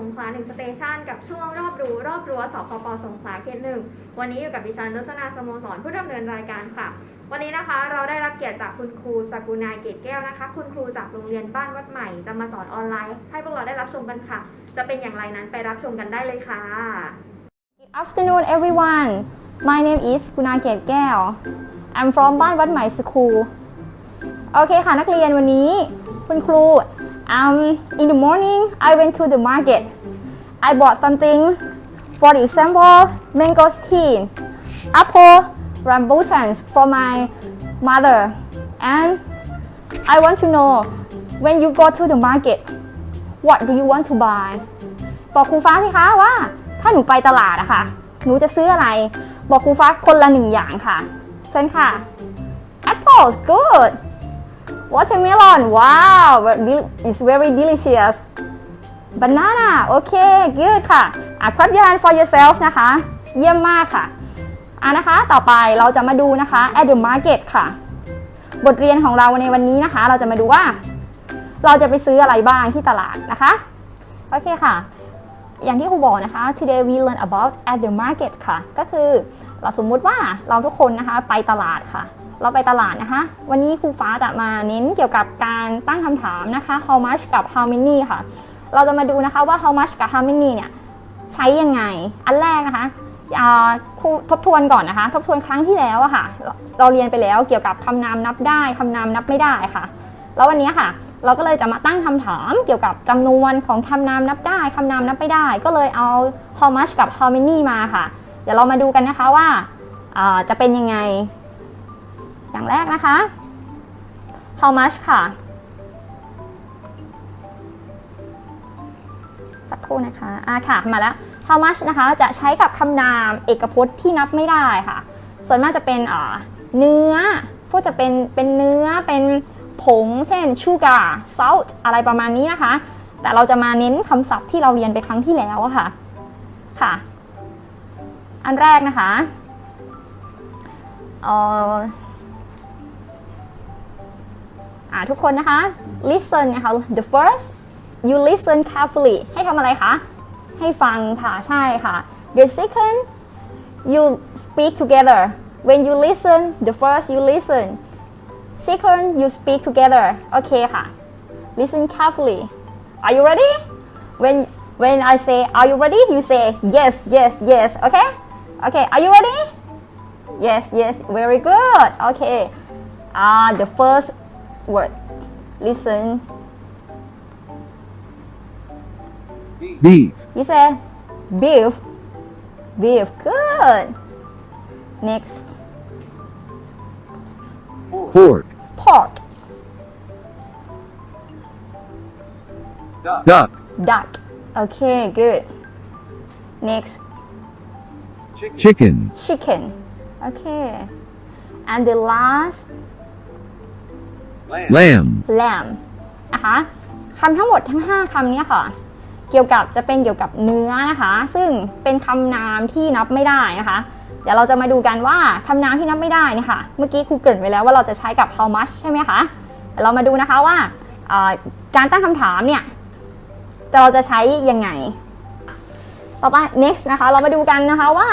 สงขลาหนึ่งสเตชันกับช่วงรอบรู้รอบรั้วสพปสงขลาเขตหนึ่งวันนี้อยู่กับดิฉันรสนาสโมสรผู้ดำเนินรายการค่ะ วันนี้นะคะเราได้รับเกียรติจากคุณครูสกุณาเกตแก้วนะคะ คุณครูจากโรงเรียนบ้านวัดใหม่จะมาสอนออนไลน์ ให้พวกเราได้รับชมกันค่ะ จะเป็นอย่างไรนั้นไปรับชมกันได้เลยค่ะ Good afternoon, everyone. My name is กุณาเกตแก้ว I'm from บ้านวัดใหม่ School โอเคค่ะนักเรียนวันนี้ คุณครู um in the morning I went to the market I bought something for example mangosteen apple rambutans for my mother and I want to know when you go to the market what do you want to buy บอกครูฟ้าสิคะว่า ถ้าหนูไปตลาดอะค่ะ หนูจะซื้ออะไร บอกครูฟ้าคนละหนึ่งอย่างค่ะเชิญค่ะ Apple good watermelon wow it's very delicious banana okay good ค่ะอะ clap your hand for yourself นะคะ เยี่ยมมากค่ะอะนะคะ ต่อไปเราจะมาดูนะคะ at the market ค่ะ บทเรียนของเราในวันนี้นะคะ เราจะมาดูว่า เราจะไปซื้ออะไรบ้างที่ตลาดนะคะ โอเคค่ะ อย่างที่ครูบอกนะคะ today we learn about at the market ค่ะ ก็คือเราสมมุติว่าเราทุกคนนะคะไปตลาดค่ะ เราไปตลาดนะคะ วันนี้ครูฟ้าจะมาเน้นเกี่ยวกับการตั้งคำถามนะคะ how much กับ how many ค่ะ เราจะมาดูนะคะว่า how much กับ how many เนี่ยใช้ยังไง อันแรกนะคะครูทบทวนก่อนนะคะ ทบทวนครั้งที่แล้วอะค่ะ เราเรียนไปแล้วเกี่ยวกับคำนามนับได้คำนามนับไม่ได้ค่ะ แล้ววันนี้ค่ะ เราก็เลยจะมาตั้งคำถามเกี่ยวกับจำนวนของคำนามนับได้คำนามนับไม่ได้ ก็เลยเอา how much กับ how many มาค่ะ เดี๋ยวเรามาดูกันนะคะว่าจะเป็นยังไง อย่างแรกนะคะ how much ค่ะ สักครู่นะคะอ่าค่ะ มาแล้ว how much นะคะ จะใช้กับคำนามเอกพจน์ที่นับไม่ได้ค่ะ ส่วนมากจะเป็นอ่าเนื้อ พวกจะเป็น เป็นเนื้อ เป็นผง เช่น sugar salt อะไรประมาณนี้นะคะ แต่เราจะมาเน้นคำศัพท์ที่เราเรียนไปครั้งที่แล้วค่ะ ค่ะ อันแรกนะคะ เอ่อ ทุกคนนะคะ listen นะคะ the first you listen carefully ให้ทำอะไรคะ ให้ฟังค่ะ ใช่ค่ะ the second you speak together when you listen the first you listen second you speak together โอเคค่ะ listen carefully are you ready when when I say are you ready you say yes yes yes okay okay are you ready yes yes very good okay uh, the first word. Listen. Beef, you say beef. Beef. Good. Next. Pork, pork. Duck, duck. Okay good. Next. Chicken, chicken. Okay. And the last lamb, lamb นะคะคำทั้งหมดทั้ง 5คำเนี้ค่ะ เกี่ยวกับจะเป็นเกี่ยวกับเนื้อนะคะ ซึ่งเป็นคำนามที่นับไม่ได้นะคะ เดี๋ยวเราจะมาดูกันว่าคำนามที่นับไม่ได้เนี่ยค่ะเมื่อกี้ครูเกริ่นไว้แล้วว่าเราจะใช้กับ how much ใช่ไหมคะเดี๋ยวเรามาดูนะคะว่าอ่าการตั้งคำถามเนี่ยเราจะใช้ยังไง ต่อไป next นะคะ เรามาดูกันนะคะว่า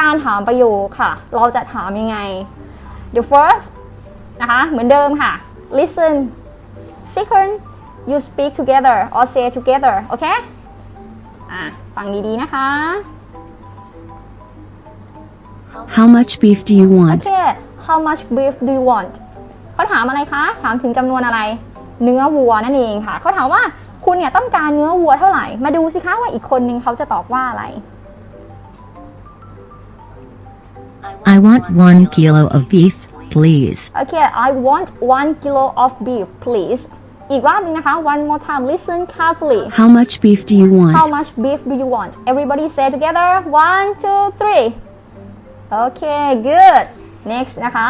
การถามประโยคค่ะ เราจะถามยังไง the first นะคะ เหมือนเดิมค่ะ listen second you speak together or say together โอเคอะฟังดีๆนะคะ How much beef do you โอ want? เค how much beef do you want เขาถามอะไรคะ ถามถึงจำนวนอะไร เนื้อวัวนั่นเองค่ะ เขาถามว่าคุณเนี่ยต้องการเนื้อวัวเท่าไหร่ มาดูสิคะว่าอีกคนนึงเขาจะตอบว่าอะไร I want one kilo of beef, please. โอเค I want one kilo of beef please อีกรอบนึงนะคะ one more time listen carefully How much beef do you How want? much beef do you want? Everybody say together. One, two, three. Okay, good. Next นะคะ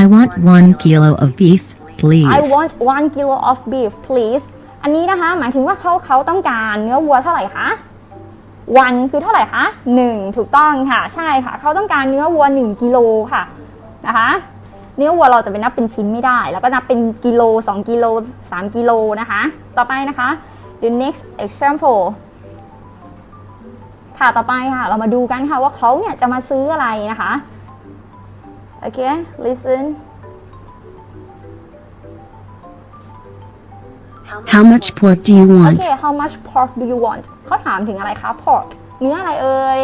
I want one kilo of beef, I please. want one kilo of beef, please. อันนี้นะคะ หมายถึงว่าเขาเขาต้องการเนื้อวัวเท่าไหร่คะ one คือเท่าไหร่คะ1ถูกต้องค่ะ ใช่ค่ะ เขาต้องการเนื้อวัว 1กิโลค่ะ นะคะ เนื้อวัวเราจะไปนับเป็นชิ้นไม่ได้ แล้วก็นับเป็นกิโล 2 กิโล 3 กิโลนะคะ ต่อไปนะคะ the next example ค่ะต่อไปค่ะ เรามาดูกันค่ะว่าเขาเนี่ยจะมาซื้ออะไรนะคะ โอเค listen How much pork do you โอ want? เค how much pork do you want เขาถามถึงอะไรคะ pork เนื้ออะไรเอ่ย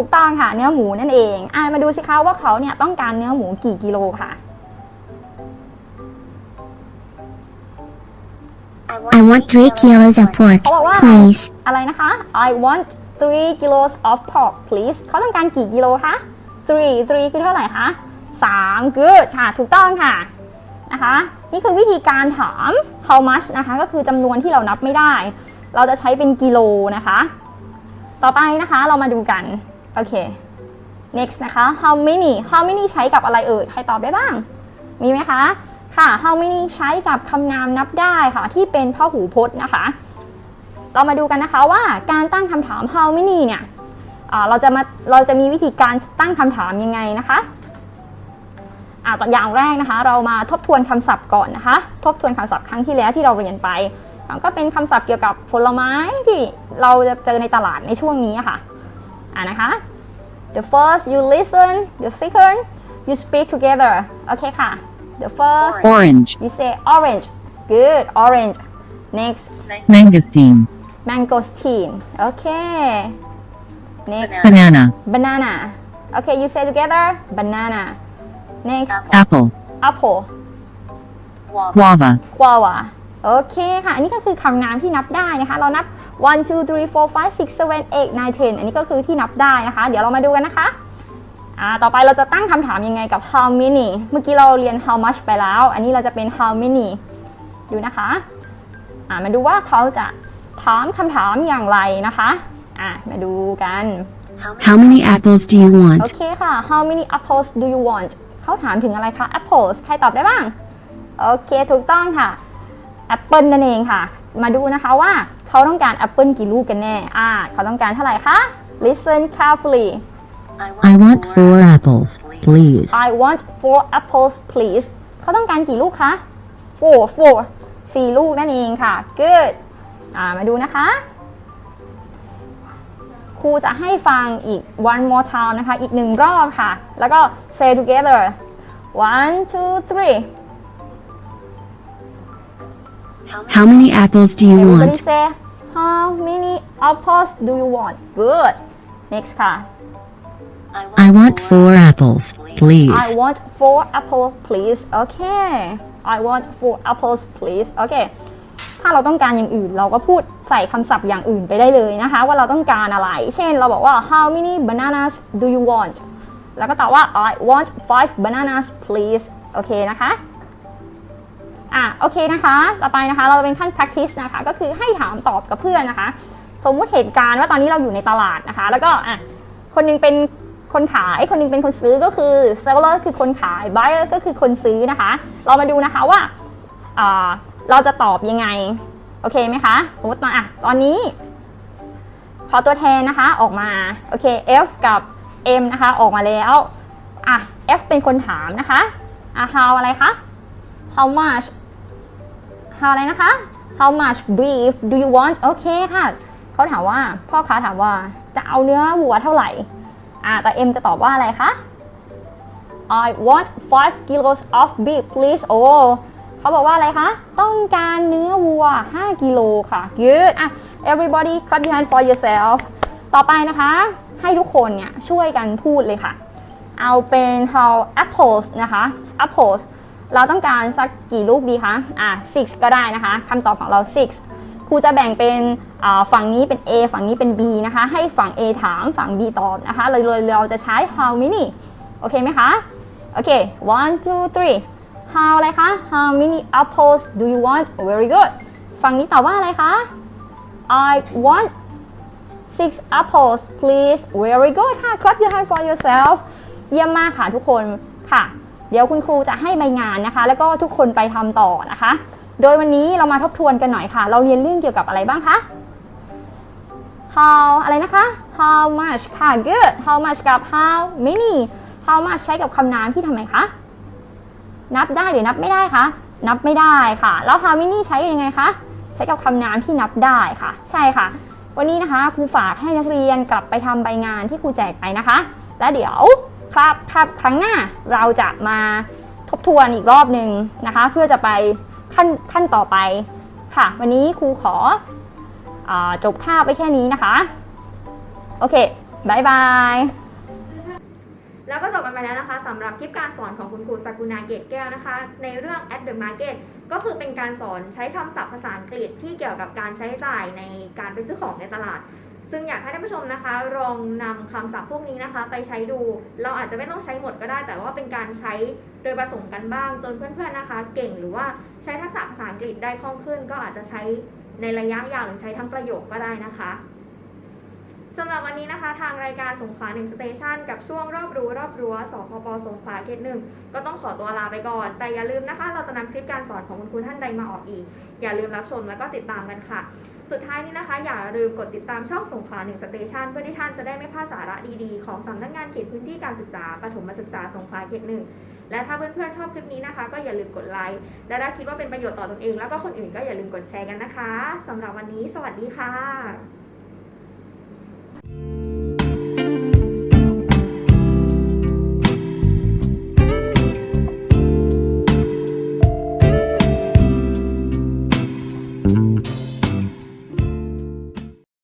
ถูกต้องค่ะเนื้อหมูนั่นเองอ่ามาดูสิคะว่าเขาเนี่ยต้องการเนื้อหมูกี่กิโลค่ะ I want three kilos of pork, เขาบอกว่า please. อะไรนะคะ I want three kilos of pork please เขาต้องการกี่กิโลคะ three three คือเท่าไหร่คะสาม good ค่ะ ถูกต้องค่ะนะคะ นี่คือวิธีการถาม how much นะคะ ก็คือจำนวนที่เรานับไม่ได้ เราจะใช้เป็นกิโลนะคะ ต่อไปนะคะเรามาดูกัน โอเค next นะคะ how many how many ใช้กับอะไรเอ่ย ใครตอบได้บ้าง มีไหมคะ ค่ะ how many ใช้กับคำนามนับได้ค่ะ ที่เป็นพหูพจน์นะคะ เรามาดูกันนะคะว่าการตั้งคำถาม how many เนี่ยเราจะมาเราจะมีวิธีการตั้งคำถามยังไงนะคะอ่าตัวอย่างแรกนะคะ เรามาทบทวนคำศัพท์ก่อนนะคะ ทบทวนคำศัพท์ครั้งที่แล้วที่เราเรียนไปก็เป็นคำศัพท์เกี่ยวกับผลไม้ที่เราจะเจอในตลาดในช่วงนี้ค่ะ อ่านะคะ the first you listen the second you speak together โอเคค่ะ the first Orange, you say orange good orange next mangosteen, mangosteen okay next banana, banana okay you say together banana next apple, apple guava, guava โอเคค่ะ อันนี้ก็คือคำนามที่นับได้นะคะ เรานับ one two three four five six seven eight nine ten อันนี้ก็คือที่นับได้นะคะ เดี๋ยวเรามาดูกันนะคะอ่าต่อไปเราจะตั้งคำถามยังไงกับ how many เมื่อกี้เราเรียน how much ไปแล้ว อันนี้เราจะเป็น how many ดูนะคะอ่ามาดูว่าเขาจะถามคำถามอย่างไรนะคะอ่ามาดูกัน how many apples do you โอ want? เคค่ะ how many apples do you want เขาถามถึงอะไรคะ apples ใครตอบได้บ้าง โอเค ถูกต้องค่ะ แอปเปิลนั่นเองค่ะ มาดูนะคะว่าเขาต้องการแอปเปิลกี่ลูกกันแน่ อ่า เขาต้องการเท่าไหร่คะ listen carefully I want four apples, please. I want four apples please เขาต้องการกี่ลูกคะ four four สี่ลูกนั่นเองค่ะ good อ่า มาดูนะคะ ครูจะให้ฟังอีก one more time นะคะ อีกหนึ่งรอบค่ะ แล้วก็ say together one two three How many apples do you everybody want? say how many apples do you want good next ค่ะ I want four apples, I please. want four apples please okay I want four apples please โอเค ถ้าเราต้องการอย่างอื่นเราก็พูดใส่คำศัพท์อย่างอื่นไปได้เลยนะคะ ว่าเราต้องการอะไร เช่นเราบอกว่า how many bananas do you want แล้วก็ตอบว่า I want five bananas please โอเคนะคะ อะโอเคนะคะ ต่อไปนะคะเราจะเป็นขั้น practice นะคะ ก็คือให้ถามตอบกับเพื่อนนะคะ สมมุติเหตุการณ์ว่าตอนนี้เราอยู่ในตลาดนะคะ แล้วก็อะคนหนึงเป็นคนขาย คนหนึงเป็นคนซื้อก็คือ seller คือคนขาย buyer ก็คือคนซื้อนะคะ เรามาดูนะคะว่าอ่าเราจะตอบยังไง โอเคไหมคะ สมมติมาอะตอนนี้ ขอตัวแทนนะคะออกมา โอเค F กับ M นะคะออกมาแล้ว อะ F เป็นคนถามนะคะอะ how อะไรคะ how much how อะไรนะคะ how much beef do you want โอเคค่ะ เขาถามว่าพ่อค้าถามว่าจะเอาเนื้อวัวเท่าไหร่ อะแต่ M จะตอบว่าอะไรคะ I want 5 kilos of beef please โอ้เขาบอกว่าอะไรคะ ต้องการเนื้อวัว 5 กิโลค่ะ good อะ everybody clap your hand for yourself ต่อไปนะคะ ให้ทุกคนเนี่ยช่วยกันพูดเลยค่ะ เอาเป็น how apples นะคะ apples เราต้องการสักกี่ลูกดีคะอะ six ก็ได้นะคะคำตอบของเรา six ครูจะแบ่งเป็นอ่าฝั่งนี้เป็น A ฝั่งนี้เป็น B นะคะ ให้ฝั่ง A ถามฝั่ง B ตอบนะคะเลยเลยเราจะใช้ how many โอเคไหมคะ โอเค one two three how อะไรคะ how many apples do you want very good ฝั่งนี้ตอบว่าอะไรคะ I want six apples please very good ค่ะ clap your hand for yourself เยี่ยมมากค่ะทุกคนค่ะ เดี๋ยวคุณครูจะให้ใบงานนะคะ แล้วก็ทุกคนไปทำต่อนะคะ โดยวันนี้เรามาทบทวนกันหน่อยค่ะ เราเรียนเรื่องเกี่ยวกับอะไรบ้างคะ how อะไรนะคะ how much ค่ะ good how much กับ how many how much ใช้กับคำนามที่ทำไมคะ นับได้หรือนับไม่ได้คะ นับไม่ได้ค่ะ แล้ว how many ใช้ยังไงคะ ใช้กับคำนามที่นับได้ค่ะ ใช่ค่ะ วันนี้นะคะครูฝากให้นักเรียนกลับไปทำใบงานที่ครูแจกไปนะคะ และเดี๋ยว ครับครับครั้งหน้าเราจะมาทบทวนอีกรอบหนึ่งนะคะ เพื่อจะไปขั้นขั้นต่อไปค่ะ วันนี้ครูขออจบค่าบไปแค่นี้นะคะ โอเคบายบายแล้วก็จบกันไปแล้วนะคะสำหรับคลิปการสอนของคุณครูสกุณาเกตแก้วนะคะ ในเรื่อง at the market ก็คือเป็นการสอนใช้คำศัพท์ภาษาอังกฤษที่เกี่ยวกับการใช้จ่ายในการไปซื้อของในตลาด ซึ่งอยากให้ท่านผู้ชมนะคะลองนำคำศัพท์พวกนี้นะคะ ไปใช้ดู เราอาจจะไม่ต้องใช้หมดก็ได้ แต่ว่าเป็นการใช้โดยผสมกันบ้าง จนเพื่อนๆนะคะ เก่งหรือว่าใช้ทักษะภาษาอังกฤษได้คล่องขึ้น ก็อาจจะใช้ในระยะยาวหรือใช้ทั้งประโยคก็ได้นะคะสำหรับวันนี้นะคะทางรายการสงขลาหนึ่งสเตชันกับช่วงรอบรู้รอบรั้วสพปสงขลาเขตหนึ่งก็ต้องขอตัวลาไปก่อน แต่อย่าลืมนะคะ เราจะนำคลิปการสอนของคุณครูท่านใดมาออกอีก อย่าลืมรับชมแล้วก็ติดตามกันค่ะ สุดท้ายนี้นะคะ อย่าลืมกดติดตามช่องสงขลาหนึ่งสเตชันเพื่อที่ท่านจะได้ไม่พลาดสาระดีๆ ของสำนักงานเขตพื้นที่การศึกษาปฐมศึกษาสงขลาเขตหนึ่งและถ้าเพื่อนๆชอบคลิปนี้นะคะ ก็อย่าลืมกดไลค์และถ้าคิดว่าเป็นประโยชน์ต่อตนเอง แล้วก็คนอื่นก็อย่าลืมกดแชร์กันนะคะสำหรับวันนี้ สวัสดีค่ะ